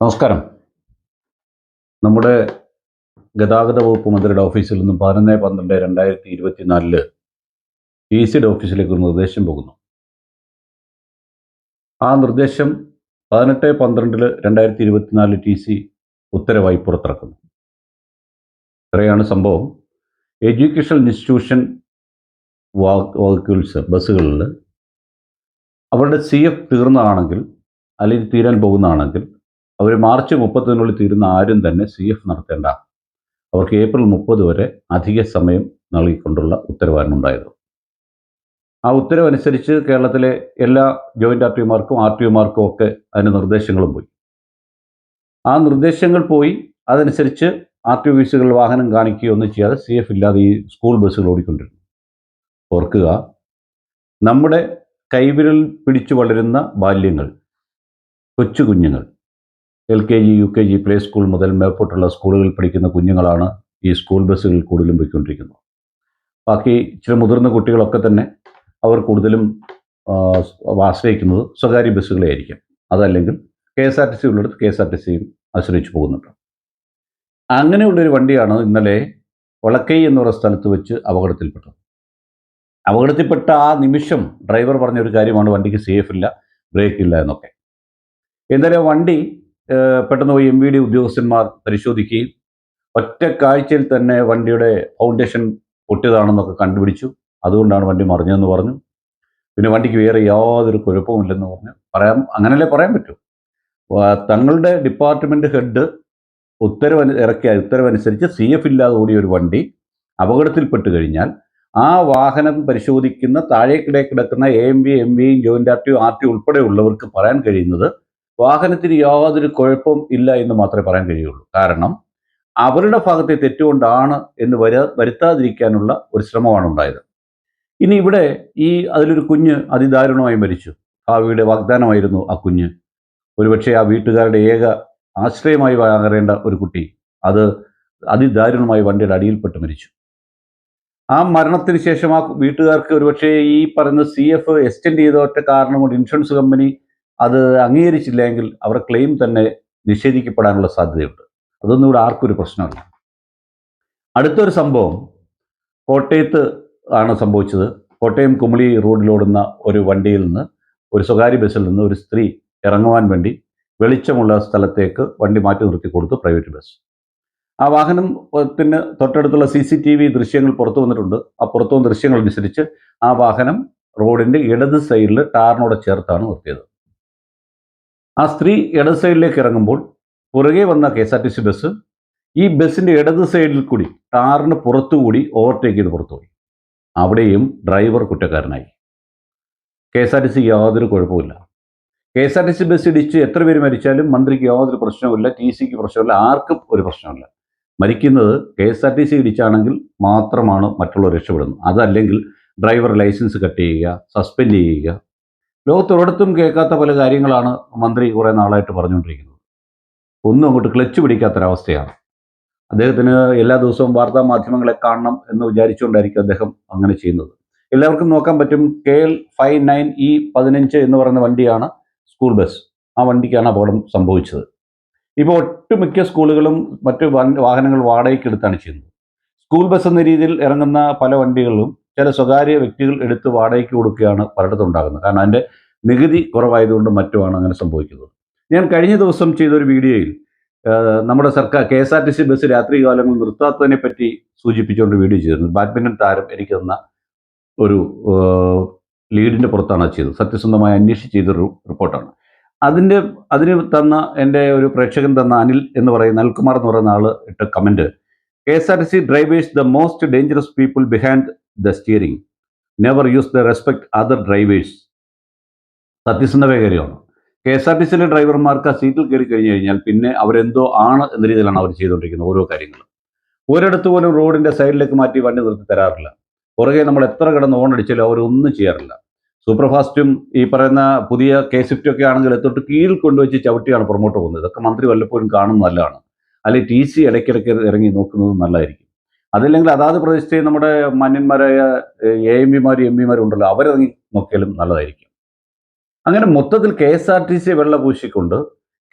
നമസ്കാരം. നമ്മുടെ ഗതാഗത വകുപ്പ് മന്ത്രിയുടെ ഓഫീസിൽ നിന്നും പതിനൊന്ന് പന്ത്രണ്ട് രണ്ടായിരത്തി ഇരുപത്തിനാലിൽ ടി സിയുടെ ഓഫീസിലേക്ക് ഒരു നിർദ്ദേശം പോകുന്നു. ആ നിർദ്ദേശം പതിനെട്ട് പന്ത്രണ്ടിൽ രണ്ടായിരത്തി ഇരുപത്തിനാല് ടി സി ഉത്തരവായി പുറത്തിറക്കുന്നു. ഇത്രയാണ് സംഭവം. എഡ്യൂക്കേഷണൽ ഇൻസ്റ്റിറ്റ്യൂഷൻ വാക്കുകൾസ് ബസ്സുകളിൽ അവരുടെ സി എഫ് തീർന്നതാണെങ്കിൽ അല്ലെങ്കിൽ തീരാൻ പോകുന്നതാണെങ്കിൽ അവർ മാർച്ച് മുപ്പത്തിനുള്ളിൽ തീരുന്ന ആരും തന്നെ സി എഫ് നടത്തേണ്ട. അവർക്ക് ഏപ്രിൽ മുപ്പത് വരെ അധിക സമയം നൽകിക്കൊണ്ടുള്ള ഉത്തരവാണ് ഉണ്ടായത് ആ ഉത്തരവനുസരിച്ച് കേരളത്തിലെ എല്ലാ ജോയിന്റ് ആർ ടി ഒമാർക്കും ആർ ടി ഒമാർക്കും ഒക്കെ അതിന് നിർദ്ദേശങ്ങളും പോയി. ആ നിർദ്ദേശങ്ങൾ പോയി. അതനുസരിച്ച് ആർ ടി ഓഫീസുകൾ വാഹനം കാണിക്കുകയോ ഒന്നും ചെയ്യാതെ സി എഫ് ഇല്ലാതെ ഈ സ്കൂൾ ബസ്സുകൾ ഓടിക്കൊണ്ടിരുന്നു. ഓർക്കുക നമ്മുടെ കൈവിരൽ പിടിച്ചു വളരുന്ന ബാല്യങ്ങൾ കൊച്ചു കുഞ്ഞുങ്ങൾ L K G U K G play school മുതൽ മേപ്പോട്ടുള്ള സ്കൂളുകളിൽ പഠിക്കുന്ന കുഞ്ഞുങ്ങളാണ് ഈ സ്കൂൾ ബസ്സുകളിൽ കൂടുതലും പോയിക്കൊണ്ടിരിക്കുന്നത്. ബാക്കി ഇച്ചിരി മുതിർന്ന കുട്ടികളൊക്കെ തന്നെ അവർ കൂടുതലും ആശ്രയിക്കുന്നത് സ്വകാര്യ ബസ്സുകളെ ആയിരിക്കും അതല്ലെങ്കിൽ K S R T C ഉള്ളിടത്ത് കെ എസ് ആർ ടി സിയും ആശ്രയിച്ച് പോകുന്നുണ്ട്. അങ്ങനെയുള്ളൊരു വണ്ടിയാണ് ഇന്നലെ വളക്കൈ എന്ന് പറയുന്ന സ്ഥലത്ത് വെച്ച് അപകടത്തിൽപ്പെട്ടത്. അപകടത്തിൽപ്പെട്ട ആ നിമിഷം ഡ്രൈവർ പറഞ്ഞൊരു കാര്യമാണ് വണ്ടിക്ക് സേഫ് ഇല്ല ബ്രേക്ക് ഇല്ല എന്നൊക്കെ. എന്തായാലും വണ്ടി പെട്ടെന്ന് പോയി എം വി ഡി ഉദ്യോഗസ്ഥന്മാർ പരിശോധിക്കുകയും ഒറ്റ കാഴ്ചയിൽ തന്നെ വണ്ടിയുടെ ഫൗണ്ടേഷൻ പൊട്ടിയതാണെന്നൊക്കെ കണ്ടുപിടിച്ചു. അതുകൊണ്ടാണ് വണ്ടി മറിഞ്ഞതെന്ന് പറഞ്ഞു. പിന്നെ വണ്ടിക്ക് വേറെ യാതൊരു കുഴപ്പമില്ലെന്ന് പറഞ്ഞു. പറയാൻ അങ്ങനല്ലേ പറയാൻ പറ്റൂ. തങ്ങളുടെ ഡിപ്പാർട്ട്മെന്റ് ഹെഡ് ഉത്തരവ് ഇറക്കിയ ഉത്തരവനുസരിച്ച് സി എഫ് ഇല്ലാതെ ഓടിയ ഒരു വണ്ടി അപകടത്തിൽപ്പെട്ട് കഴിഞ്ഞാൽ ആ വാഹനം പരിശോധിക്കുന്ന താഴേക്കിടെ കിടക്കുന്ന എ എം ബി എം ബിയും joint R T R T ഉൾപ്പെടെയുള്ളവർക്ക് പറയാൻ കഴിയുന്നത് വാഹനത്തിന് യാതൊരു കുഴപ്പം ഇല്ല എന്ന് മാത്രമേ പറയാൻ കഴിയുള്ളൂ. കാരണം അവരുടെ ഭാഗത്തെ തെറ്റുകൊണ്ടാണ് എന്ന് വര വരുത്താതിരിക്കാനുള്ള ഒരു ശ്രമമാണ് ഉണ്ടായത്. ഇനി ഇവിടെ ഈ അതിലൊരു കുഞ്ഞ് അതിദാരുണമായി മരിച്ചു. ഭാവിയുടെ വാഗ്ദാനമായിരുന്നു ആ കുഞ്ഞ്. ഒരുപക്ഷെ ആ വീട്ടുകാരുടെ ഏക ആശ്രയമായി വാങ്ങേണ്ട ഒരു കുട്ടി അത് അതിദാരുണമായി വണ്ടിയുടെ അടിയിൽപ്പെട്ട് മരിച്ചു. ആ മരണത്തിന് ശേഷം ആ വീട്ടുകാർക്ക് ഒരുപക്ഷെ ഈ പറയുന്ന സി എഫ് എക്സ്റ്റെൻഡ് ചെയ്തോറ്റ കാരണം കൊണ്ട് ഇൻഷുറൻസ് കമ്പനി അത് അംഗീകരിച്ചില്ലെങ്കിൽ അവരുടെ ക്ലെയിം തന്നെ നിഷേധിക്കപ്പെടാനുള്ള സാധ്യതയുണ്ട്. അതൊന്നും ഇവിടെ ആർക്കും ഒരു പ്രശ്നമല്ല. അടുത്തൊരു സംഭവം കോട്ടയത്ത് ആണ് സംഭവിച്ചത്. കോട്ടയം കുമളി റോഡിലോടുന്ന ഒരു വണ്ടിയിൽ നിന്ന് ഒരു സ്വകാര്യ ബസ്സിൽ നിന്ന് ഒരു സ്ത്രീ ഇറങ്ങുവാൻ വേണ്ടി വെളിച്ചമുള്ള സ്ഥലത്തേക്ക് വണ്ടി മാറ്റി നിർത്തി കൊടുത്തു പ്രൈവറ്റ് ബസ്. ആ വാഹനത്തിന് തൊട്ടടുത്തുള്ള സി സി ടി വി ദൃശ്യങ്ങൾ പുറത്തു വന്നിട്ടുണ്ട്. ആ പുറത്തു വന്ന ദൃശ്യങ്ങൾ അനുസരിച്ച് ആ വാഹനം റോഡിന്റെ ഇടത് സൈഡിൽ ടാറിനോട് ചേർത്താണ് നിർത്തിയത്. ആ സ്ത്രീ ഇടത് സൈഡിലേക്ക് ഇറങ്ങുമ്പോൾ പുറകെ വന്ന K S R T C bus ഈ ബസ്സിന്റെ ഇടത് സൈഡിൽ കൂടി ടാറിന് പുറത്തുകൂടി ഓവർടേക്ക് ചെയ്ത് പുറത്തുപോയി. അവിടെയും driver കുറ്റക്കാരനായി. K S R T C യാതൊരു കുഴപ്പമില്ല K S R T C bus ഇടിച്ച് എത്ര പേര് മരിച്ചാലും മന്ത്രിക്ക് യാതൊരു പ്രശ്നവുമില്ല ടി സിക്ക് പ്രശ്നമില്ല ആർക്കും ഒരു പ്രശ്നമില്ല മരിക്കുന്നത് K S R T C ഇടിച്ചാണെങ്കിൽ മാത്രമാണ് മറ്റുള്ളവർ രക്ഷപ്പെടുന്നത്. അതല്ലെങ്കിൽ ഡ്രൈവർ ലൈസൻസ് കട്ട് ചെയ്യുക സസ്പെൻഡ് ചെയ്യുക ലോകത്തൊരിടത്തും കേൾക്കാത്ത പല കാര്യങ്ങളാണ് മന്ത്രി കുറേ നാളായിട്ട് പറഞ്ഞുകൊണ്ടിരിക്കുന്നത്. ഒന്നും അങ്ങോട്ട് ക്ലച്ച് പിടിക്കാത്തൊരവസ്ഥയാണ്. അദ്ദേഹത്തിന് എല്ലാ ദിവസവും വാർത്താ മാധ്യമങ്ങളെ കാണണം എന്ന് വിചാരിച്ചുകൊണ്ടായിരിക്കും അദ്ദേഹം അങ്ങനെ ചെയ്യുന്നത്. എല്ലാവർക്കും നോക്കാൻ പറ്റും K L five nine E പതിനഞ്ച് എന്ന് പറയുന്ന വണ്ടിയാണ് സ്കൂൾ ബസ്. ആ വണ്ടിക്കാണ് അപകടം സംഭവിച്ചത്. ഇപ്പോൾ ഒട്ടുമിക്ക സ്കൂളുകളും മറ്റ് വാഹനങ്ങൾ വാടകയ്ക്ക് എടുത്താണ് ചെയ്യുന്നത്. സ്കൂൾ ബസ് എന്ന രീതിയിൽ ഇറങ്ങുന്ന പല വണ്ടികളിലും ചില സ്വകാര്യ വ്യക്തികൾ എടുത്ത് വാടകയ്ക്ക് കൊടുക്കുകയാണ് പലയിടത്തും ഉണ്ടാകുന്നത്. കാരണം അതിന്റെ നികുതി കുറവായതുകൊണ്ട് മറ്റുമാണ് അങ്ങനെ സംഭവിക്കുന്നത്. ഞാൻ കഴിഞ്ഞ ദിവസം ചെയ്തൊരു വീഡിയോയിൽ നമ്മുടെ സർക്കാർ K S R T C bus രാത്രി കാലങ്ങൾ നിർത്താത്തതിനെ പറ്റി സൂചിപ്പിച്ചുകൊണ്ട് വീഡിയോ ചെയ്തിരുന്നു. ബാഡ്മിന്റൺ താരം എനിക്ക് തന്ന ഒരു ലീഡിന്റെ പുറത്താണ് ചെയ്തത്. സത്യസന്ധമായി അന്വേഷിച്ച് ചെയ്തൊരു റിപ്പോർട്ടാണ്. അതിന്റെ അതിന് തന്ന എന്റെ ഒരു പ്രേക്ഷകൻ തന്ന അനിൽ എന്ന് പറയുന്ന അനിൽകുമാർ എന്ന് പറയുന്ന ആൾ ഇട്ട comment K S R T C drivers the most dangerous people behind the steering never use the respect other drivers സത്യസന്ധമായ കാര്യമാണ് കെ എസ് ആർ ടി സിയിലെ ഡ്രൈവർമാർക്ക് ആ സീറ്റിൽ കയറി കഴിഞ്ഞു കഴിഞ്ഞാൽ പിന്നെ അവരെന്തോ ആണ് എന്ന രീതിയിലാണ് അവർ ചെയ്തുകൊണ്ടിരിക്കുന്നത് ഓരോ കാര്യങ്ങളും. ഒരിടത്ത് പോലും റോഡിന്റെ സൈഡിലേക്ക് മാറ്റി വണ്ടി നിർത്തി തരാറില്ല. പുറകെ നമ്മൾ എത്ര കിടന്ന് ഓൺ അടിച്ചാലും അവരൊന്നും ചെയ്യാറില്ല. സൂപ്പർ ഫാസ്റ്റും ഈ പറയുന്ന പുതിയ കെ സ്വിഫ്റ്റും ഒക്കെ ആണെങ്കിൽ തൊട്ട് കീഴിൽ കൊണ്ടുവച്ച് ചവിട്ടിയാണ് പുറമോട്ട് പോകുന്നത്. ഇതൊക്കെ മന്ത്രി വല്ലപ്പോഴും കാണുന്നതല്ലാണ് അല്ലെങ്കിൽ ടി സി ഇടയ്ക്കിടയ്ക്ക് ഇറങ്ങി നോക്കുന്നത് നല്ലതായിരിക്കും. അതല്ലെങ്കിൽ അതാത് പ്രദേശത്തെ നമ്മുടെ മാന്യന്മാരായ എ എം പിമാരും എം പിമാരും ഉണ്ടല്ലോ അവരിറങ്ങി നോക്കിയാലും നല്ലതായിരിക്കും. അങ്ങനെ മൊത്തത്തിൽ K S R T C വെള്ള പൂശിക്കൊണ്ട്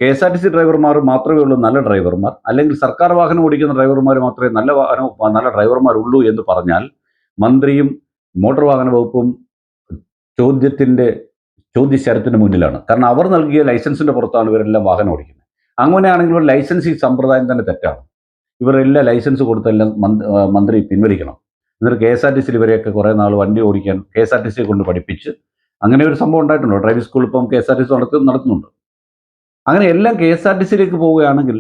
K S R T C ഡ്രൈവർമാർ മാത്രമേ ഉള്ളൂ നല്ല ഡ്രൈവർമാർ. അല്ലെങ്കിൽ സർക്കാർ വാഹനം ഓടിക്കുന്ന ഡ്രൈവർമാർ മാത്രമേ നല്ല വാഹനം നല്ല ഡ്രൈവർമാരുള്ളൂ എന്ന് പറഞ്ഞാൽ മന്ത്രിയും മോട്ടോർ വാഹന വകുപ്പും ചോദ്യത്തിന്റെ ചോദ്യശരത്തിന് മുന്നിലാണ്. കാരണം അവർ നൽകിയ ലൈസൻസിന്റെ പുറത്താണ് ഇവരെല്ലാം വാഹനം ഓടിക്കുന്നത്. അങ്ങനെയാണെങ്കിൽ ഒരു ഈ സമ്പ്രദായം തന്നെ തെറ്റാണ്. ഇവരെല്ലാം ലൈസൻസ് കൊടുത്തെല്ലാം മന്ത്രി പിൻവലിക്കണം. എന്നിട്ട് കെ എസ് ആർ ടി സിയിൽ ഇവരെയൊക്കെ കുറേ നാൾ വണ്ടി ഓടിക്കാൻ കെ എസ് ആർ ടി സിയെ കൊണ്ട് പഠിപ്പിച്ച് അങ്ങനെ ഒരു സംഭവം ഉണ്ടായിട്ടുണ്ട്? ഡ്രൈവിംഗ് സ്കൂൾ ഇപ്പം K S R T C നടത്തി നടത്തുന്നുണ്ട്. അങ്ങനെ എല്ലാം കെ എസ് ആർ ടി സിയിലേക്ക് പോവുകയാണെങ്കിൽ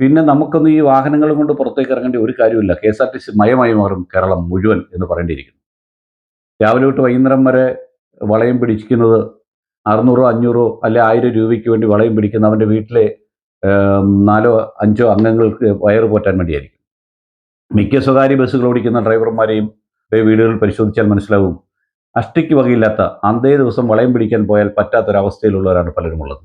പിന്നെ നമുക്കൊന്നും ഈ വാഹനങ്ങളും കൊണ്ട് പുറത്തേക്ക് ഇറങ്ങേണ്ട ഒരു കാര്യമില്ല K S R T C മയമായി മാറും കേരളം മുഴുവൻ എന്ന് പറയേണ്ടിയിരിക്കുന്നു രാവിലെ തൊട്ട് വൈകുന്നേരം വരെ വളയം പിടിക്കുന്നത് അറുന്നൂറോ അഞ്ഞൂറോ അല്ലെ ആയിരം രൂപയ്ക്ക് വേണ്ടി വളയം പിടിക്കുന്ന അവന്റെ വീട്ടിലെ നാലോ അഞ്ചോ അംഗങ്ങൾക്ക് വയറ് പോറ്റാൻ വേണ്ടിയായിരിക്കും. മിക്ക സ്വകാര്യ ബസ്സുകൾ ഓടിക്കുന്ന ഡ്രൈവർമാരെയും വീടുകളിൽ പരിശോധിച്ചാൽ മനസ്സിലാവും അഷ്ടിക്ക് വകയില്ലാത്ത അന്തേ ദിവസം വളയം പിടിക്കാൻ പോയാൽ പറ്റാത്തൊരവസ്ഥയിലുള്ളവരാണ് പലരും ഉള്ളത്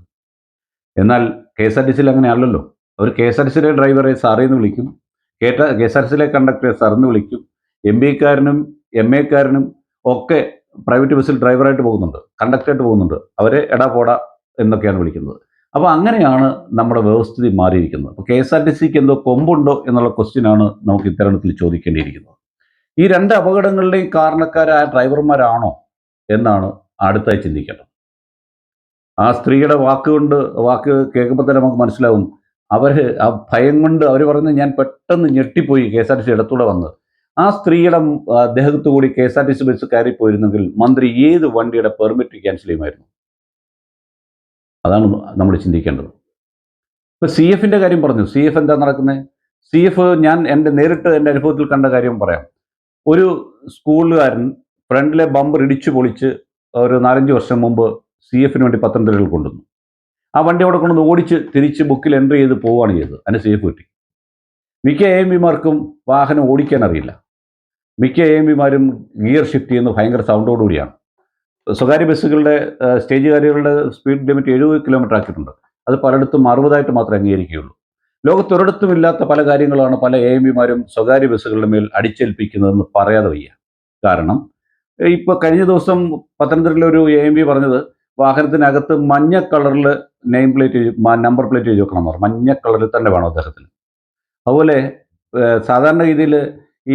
എന്നാൽ കെ എസ് ആർ ടി സിയിൽ അങ്ങനെ അല്ലല്ലോ. അവർ കെ എസ് ആർ ടി സിയിലെ ഡ്രൈവറെ സാറേന്ന് വിളിക്കും. K K S R T സിയിലെ കണ്ടക്ടറെ സാറെന്ന് വിളിക്കും. എം ബി എക്കാരനും എം എക്കാരനും ഒക്കെ പ്രൈവറ്റ് ബസ്സിൽ ഡ്രൈവറായിട്ട് പോകുന്നുണ്ട്. കണ്ടക്ടറായിട്ട് പോകുന്നുണ്ട്. അവരെ എടാ പോടാ എന്നൊക്കെയാണ് വിളിക്കുന്നത്. അപ്പോൾ അങ്ങനെയാണ് നമ്മുടെ വ്യവസ്ഥിതി മാറിയിരിക്കുന്നത്. അപ്പോൾ കെ എസ് ആർ ടി സിക്ക് എന്തോ കൊമ്പുണ്ടോ എന്നുള്ള ക്വസ്റ്റ്യനാണ് നമുക്ക് ഇത്തരണത്തിൽ ചോദിക്കേണ്ടിയിരിക്കുന്നത്. ഈ രണ്ട് അപകടങ്ങളുടെയും കാരണക്കാരായ ഡ്രൈവർമാരാണോ എന്നാണ് അടുത്തായി ചിന്തിക്കേണ്ടത്. ആ സ്ത്രീയുടെ വാക്കുകൊണ്ട് വാക്ക് കേൾക്കുമ്പോൾ തന്നെ നമുക്ക് മനസ്സിലാവും. അവർ ആ ഭയം കൊണ്ട് അവർ പറയുന്നത് ഞാൻ പെട്ടെന്ന് ഞെട്ടിപ്പോയി K S R T C ഇടത്തൂടെ വന്ന്. ആ സ്ത്രീയുടെ ദേഹത്തു കൂടി K S R T C bus കയറിപ്പോയിരുന്നെങ്കിൽ മന്ത്രി ഏത് വണ്ടിയുടെ പെർമിറ്റ് ക്യാൻസൽ ചെയ്യുമായിരുന്നു? അതാണ് നമ്മൾ ചിന്തിക്കേണ്ടത്. ഇപ്പൊ സി എഫിന്റെ കാര്യം പറഞ്ഞു. സി എഫ് എന്താ നടക്കുന്നത് സി എഫ് ഞാൻ എന്റെ നേരിട്ട് എന്റെ അനുഭവത്തിൽ കണ്ട കാര്യം പറയാം. ഒരു സ്കൂളുകാരൻ ഫ്രണ്ടിലെ ബമ്പർ ഇടിച്ചു പൊളിച്ച് ഒരു നാലഞ്ച് വർഷം മുമ്പ് സി എഫിന് വേണ്ടി പത്തനംതിട്ടയിൽ കൊണ്ടുവന്നു. ആ വണ്ടി അവിടെ കൊണ്ടുവന്ന് ഓടിച്ച് തിരിച്ച് ബുക്കിൽ എൻട്രി ചെയ്ത് പോവുകയാണ് ചെയ്തത്. അതിന് സി എഫ് കിട്ടി മിക്ക എ എം പിമാർക്കും വാഹനം ഓടിക്കാൻ അറിയില്ല. മിക്ക എ എം പിമാരും ഗിയർ ഷിഫ്റ്റ് ചെയ്യുന്ന. ഭയങ്കര സൗണ്ടോടുകൂടിയാണ്. സ്വകാര്യ ബസ്സുകളുടെ സ്റ്റേജുകാരികളുടെ സ്റ്റേജ് കാരികളുടെ സ്പീഡ് ലിമിറ്റ് എഴുപത് കിലോമീറ്റർ ആക്കിയിട്ടുണ്ട്. അത് പലയിടത്തും അറുപതായിട്ട് മാത്രമേ അംഗീകരിക്കുകയുള്ളൂ. ലോകത്തൊരിടത്തും ഇല്ലാത്ത പല കാര്യങ്ങളാണ് പല എ എം പിമാരും സ്വകാര്യ ബസ്സുകളുടെ മേൽ അടിച്ചേൽപ്പിക്കുന്നതെന്ന് പറയാതെ വയ്യ. കാരണം ഇപ്പോൾ കഴിഞ്ഞ ദിവസം പത്തനംതിട്ടയിലെ ഒരു എ എം പി പറഞ്ഞത് വാഹനത്തിനകത്ത് മഞ്ഞ കളറിൽ നെയിം പ്ലേറ്റ് നമ്പർ പ്ലേറ്റ് എഴുതി വെക്കണം എന്ന് പറഞ്ഞു. മഞ്ഞ കളറിൽ തന്നെ വേണം അദ്ദേഹത്തിന്. അതുപോലെ സാധാരണ രീതിയിൽ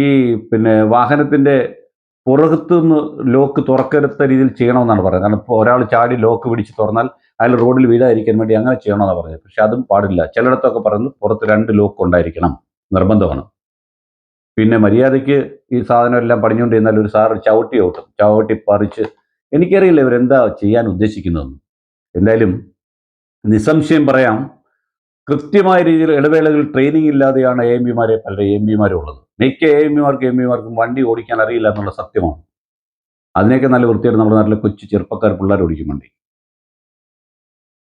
ഈ പിന്നെ വാഹനത്തിന്റെ പുറകത്തു നിന്ന് ലോക്ക് തുറക്കരുത്ത രീതിയിൽ ചെയ്യണമെന്നാണ് പറയുന്നത്. കാരണം ഇപ്പോൾ ഒരാൾ ചാടി ലോക്ക് പിടിച്ച് തുറന്നാൽ അയാൾ റോഡിൽ വീഴാതിരിക്കാൻ വേണ്ടി അങ്ങനെ ചെയ്യണമെന്നാണ് പറഞ്ഞത്. പക്ഷെ അതും പാടില്ല. ചിലയിടത്തൊക്കെ പറയുന്നത് പുറത്ത് രണ്ട് ലോക്ക് ഉണ്ടായിരിക്കണം. നിർബന്ധമാണ്. പിന്നെ മര്യാദയ്ക്ക് ഈ സാധനം എല്ലാം പണിഞ്ഞുകൊണ്ട് ചെന്നാൽ ഒരു സാറ് ചവിട്ടി ഓട്ടും. ചവിട്ടി പറിച്ച് എനിക്കറിയില്ല ഇവരെന്താ ചെയ്യാൻ ഉദ്ദേശിക്കുന്നതെന്ന്. എന്തായാലും നിസ്സംശയം പറയാം കൃത്യമായ രീതിയിൽ ഇടവേളകളിൽ ട്രെയിനിങ് ഇല്ലാതെയാണ് എ എം പിമാരെ പല എം പിമാരും ഉള്ളത്. മിക്ക എ എം പിമാർക്കും എം പിമാർക്കും വണ്ടി ഓടിക്കാൻ അറിയില്ല എന്നുള്ള സത്യമാണ്. അതിനൊക്കെ നല്ല വൃത്തിയായിട്ട് നമ്മുടെ നാട്ടിലെ കൊച്ചു ചെറുപ്പക്കാർ പിള്ളേർ ഓടിക്കും വണ്ടി.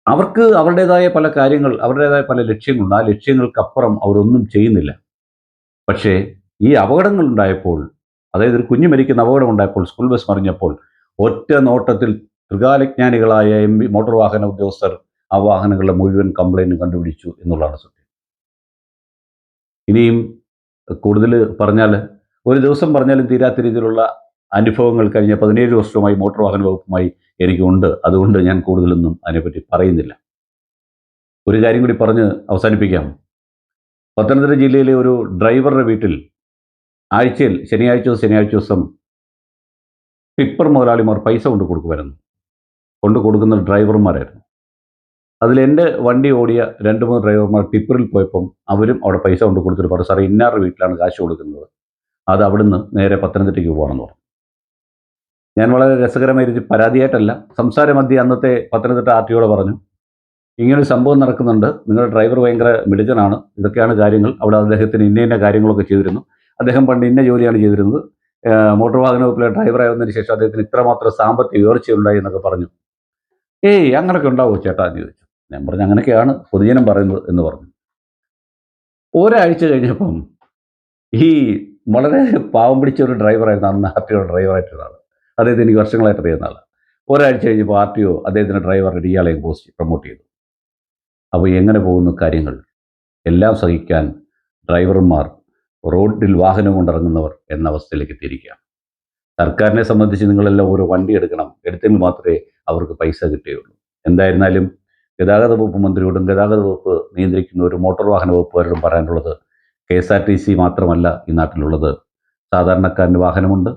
അവർക്ക് അവരുടേതായ പല കാര്യങ്ങൾ അവരുടേതായ പല ലക്ഷ്യങ്ങളുണ്ട്. ആ ലക്ഷ്യങ്ങൾക്കപ്പുറം അവരൊന്നും ചെയ്യുന്നില്ല. പക്ഷേ ഈ അപകടങ്ങൾ ഉണ്ടായപ്പോൾ അതായത് ഒരു കുഞ്ഞു മരിക്കുന്ന അപകടം ഉണ്ടായപ്പോൾ സ്കൂൾ ബസ് മറിഞ്ഞപ്പോൾ ഒറ്റ നോട്ടത്തിൽ ത്രികാലജ്ഞാനികളായ എം പി മോട്ടോർ വാഹന ഉദ്യോഗസ്ഥർ ആ വാഹനങ്ങളുടെ മുഴുവൻ കംപ്ലൈന്റ് കണ്ടുപിടിച്ചു എന്നുള്ളതാണ് സത്യം. ഇനിയും കൂടുതൽ പറഞ്ഞാൽ ഒരു ദിവസം പറഞ്ഞാലും തീരാത്ത രീതിയിലുള്ള അനുഭവങ്ങൾ കഴിഞ്ഞ പതിനേഴ് വർഷമായി മോട്ടോർ വാഹന വകുപ്പുമായി എനിക്കുണ്ട്. അതുകൊണ്ട് ഞാൻ കൂടുതലൊന്നും അതിനെപ്പറ്റി പറയുന്നില്ല. ഒരു കാര്യം കൂടി പറഞ്ഞ് അവസാനിപ്പിക്കാം. പത്തനംതിട്ട ജില്ലയിലെ ഒരു ഡ്രൈവറുടെ വീട്ടിൽ ആഴ്ചയിൽ ശനിയാഴ്ച ശനിയാഴ്ച ദിവസം ടിപ്പർ മുതലാളിമാർ പൈസ കൊണ്ട് കൊടുക്കുമായിരുന്നു. കൊണ്ട് കൊടുക്കുന്ന ഡ്രൈവർമാരായിരുന്നു. അതിൽ എന്റെ വണ്ടി ഓടിയ രണ്ട് മൂന്ന് ഡ്രൈവർമാർ ടിപ്പറിൽ പോയപ്പം അവരും അവിടെ പൈസ കൊണ്ട് കൊടുത്തിട്ട് പറഞ്ഞു സാറേ ഇന്നാറ് വീട്ടിലാണ് കാശ് കൊടുക്കുന്നത്. അത് അവിടുന്ന് നേരെ പത്തനംതിട്ടയ്ക്ക് പോകണമെന്ന് പറഞ്ഞു. ഞാൻ വളരെ രസകരമായ രീതിയിൽ പരാതിയായിട്ടല്ല സംസാര മധ്യ അന്നത്തെ പത്തനംതിട്ട ആർ ടിയോട് പറഞ്ഞു ഇങ്ങനൊരു സംഭവം നടക്കുന്നുണ്ട്. നിങ്ങളുടെ ഡ്രൈവർ ഭയങ്കര മിടുക്കനാണ്. ഇതൊക്കെയാണ് കാര്യങ്ങൾ. അവിടെ അദ്ദേഹത്തിന് ഇന്ന ഇന്ന കാര്യങ്ങളൊക്കെ ചെയ്തിരുന്നു. അദ്ദേഹം പണ്ട് ഇന്ന ജോലിയാണ് ചെയ്തിരുന്നത്. മോട്ടോർ വാഹന വകുപ്പിലെ ഡ്രൈവറായതിനു ശേഷം അദ്ദേഹത്തിന് ഇത്രമാത്രം സാമ്പത്തിക ഉയർച്ചയുണ്ടായി എന്നൊക്കെ പറഞ്ഞു. ഏയ് അങ്ങനെയൊക്കെ ഉണ്ടാവുമോ ചേട്ടാ? എന്ന് ചോദിച്ചു. ഞാൻ പറഞ്ഞു അങ്ങനെയൊക്കെയാണ് പൊതുജനം പറയുന്നത് എന്ന് പറഞ്ഞു. ഒരാഴ്ച കഴിഞ്ഞപ്പം ഈ വളരെ പാവം പിടിച്ച ഒരു ഡ്രൈവറായിരുന്നു അന്ന് ആർ ടി ഒ ഡ്രൈവറായിട്ടുള്ള ആൾ അദ്ദേഹത്തിന് എനിക്ക് വർഷങ്ങളായിട്ട് അറിയുന്ന ആളാണ് ഒരാഴ്ച കഴിഞ്ഞപ്പോൾ ആർ ടി ഒ അദ്ദേഹത്തിന്റെ ഡ്രൈവറുടെ ഇയാളെയും പോസ്റ്റ് പ്രൊമോട്ട് ചെയ്തു. അപ്പോൾ എങ്ങനെ പോകുന്നു കാര്യങ്ങൾ? എല്ലാം സഹിക്കാൻ ഡ്രൈവർമാർ റോഡിൽ വാഹനം കൊണ്ടിറങ്ങുന്നവർ എന്ന അവസ്ഥയിലേക്ക് എത്തിയിരിക്കുകയാണ്. സർക്കാരിനെ സംബന്ധിച്ച് നിങ്ങളെല്ലാം ഓരോ വണ്ടി എടുക്കണം എടുത്തെങ്കിൽ മാത്രമേ അവർക്ക് പൈസ കിട്ടുകയുള്ളൂ. എന്തായിരുന്നാലും ഗതാഗത വകുപ്പ് മന്ത്രിയോടും ഗതാഗത വകുപ്പ് നിയന്ത്രിക്കുന്ന ഒരു മോട്ടോർ വാഹന വകുപ്പുകാരോടും പറയാനുള്ളത് K S R T C മാത്രമല്ല ഈ നാട്ടിലുള്ളത്. സാധാരണക്കാരന് വാഹനമുണ്ട്.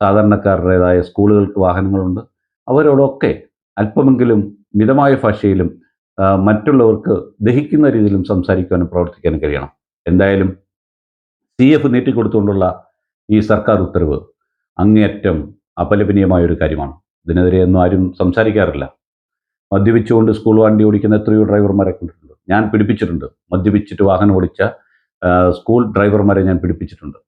സാധാരണക്കാരുടേതായ സ്കൂളുകൾക്ക് വാഹനങ്ങളുണ്ട്. അവരോടൊക്കെ അല്പമെങ്കിലും മിതമായ ഭാഷയിലും മറ്റുള്ളവർക്ക് ദഹിക്കുന്ന രീതിയിലും സംസാരിക്കാനും പ്രവർത്തിക്കാനും കഴിയണം. എന്തായാലും സി എഫ് നീട്ടിക്കൊടുത്തുകൊണ്ടുള്ള ഈ സർക്കാർ ഉത്തരവ് അങ്ങേയറ്റം അപലപനീയമായ ഒരു കാര്യമാണ്. ഇതിനെതിരെ ഒന്നും ആരും സംസാരിക്കാറില്ല. മദ്യപിച്ചുകൊണ്ട് സ്കൂൾ വണ്ടി ഓടിക്കുന്ന എത്രയോ ഡ്രൈവർമാരെ കണ്ടിട്ടുണ്ട്. ഞാൻ പിടിപ്പിച്ചിട്ടുണ്ട്. മദ്യപിച്ചിട്ട് വാഹനം ഓടിച്ച സ്കൂൾ ഡ്രൈവർമാരെ ഞാൻ പിടിപ്പിച്ചിട്ടുണ്ട്.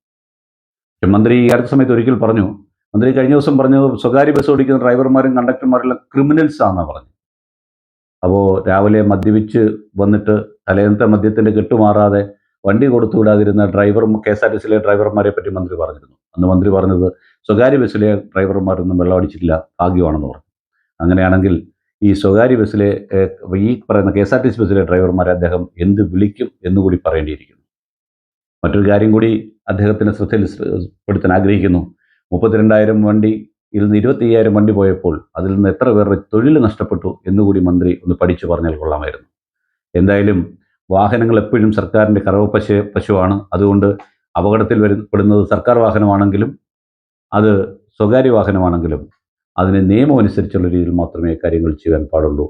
മന്ത്രി ഈ അടുത്ത സമയത്ത് ഒരിക്കൽ പറഞ്ഞു മന്ത്രി കഴിഞ്ഞ ദിവസം പറഞ്ഞത് സ്വകാര്യ ബസ് ഓടിക്കുന്ന ഡ്രൈവർമാരും കണ്ടക്ടർമാരെല്ലാം ക്രിമിനൽസ് ആണെന്നാണ് പറഞ്ഞു അപ്പോൾ രാവിലെ മദ്യപിച്ച് വന്നിട്ട് തലേന്നത്തെ മദ്യത്തിന്റെ കെട്ടുമാറാതെ വണ്ടി കൊടുത്തു വിടാതിരുന്ന driver K S R T സിയിലെ ഡ്രൈവർമാരെ പറ്റി മന്ത്രി പറഞ്ഞിരുന്നു. അന്ന് മന്ത്രി പറഞ്ഞത് സ്വകാര്യ ബസ്സിലെ ഡ്രൈവർമാരൊന്നും വെള്ളമടിച്ചിട്ടില്ല ഭാഗ്യമാണെന്ന് പറഞ്ഞു. അങ്ങനെയാണെങ്കിൽ ഈ സ്വകാര്യ ബസ്സിലെ ഈ പറയുന്ന K S R T C ബസ്സിലെ ഡ്രൈവർമാരെ അദ്ദേഹം എന്ത് വിളിക്കും എന്നുകൂടി പറയേണ്ടിയിരിക്കുന്നു. മറ്റൊരു കാര്യം കൂടി അദ്ദേഹത്തിന്റെ ശ്രദ്ധയിൽ പെടുത്താൻ ആഗ്രഹിക്കുന്നു. മുപ്പത്തിരണ്ടായിരം വണ്ടി ഇതിൽ നിന്ന് ഇരുപത്തി അയ്യായിരം വണ്ടി പോയപ്പോൾ അതിൽ നിന്ന് എത്ര പേരുടെ തൊഴിൽ നഷ്ടപ്പെട്ടു എന്നുകൂടി മന്ത്രി ഒന്ന് പഠിച്ചു പറഞ്ഞാൽ കൊള്ളാമായിരുന്നു. എന്തായാലും വാഹനങ്ങൾ എപ്പോഴും സർക്കാരിന്റെ കറവ പശു പശുവാണ്. അതുകൊണ്ട് അപകടത്തിൽ വരുന്ന പെടുന്നത് സർക്കാർ വാഹനമാണെങ്കിലും അത് സ്വകാര്യ വാഹനമാണെങ്കിലും അതിന് നിയമം അനുസരിച്ചുള്ള രീതിയിൽ മാത്രമേ കാര്യങ്ങൾ ചെയ്യാൻ പാടുള്ളൂ.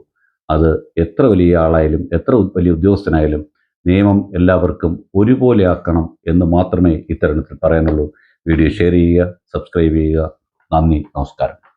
അത് എത്ര വലിയ ആളായാലും എത്ര വലിയ ഉദ്യോഗസ്ഥനായാലും നിയമം എല്ലാവർക്കും ഒരുപോലെ ആക്കണം എന്ന് മാത്രമേ ഇത്തരണത്തിൽ പറയാനുള്ളൂ. വീഡിയോ ഷെയർ ചെയ്യുക സബ്സ്ക്രൈബ് ചെയ്യുക. നന്ദി നമസ്കാരം.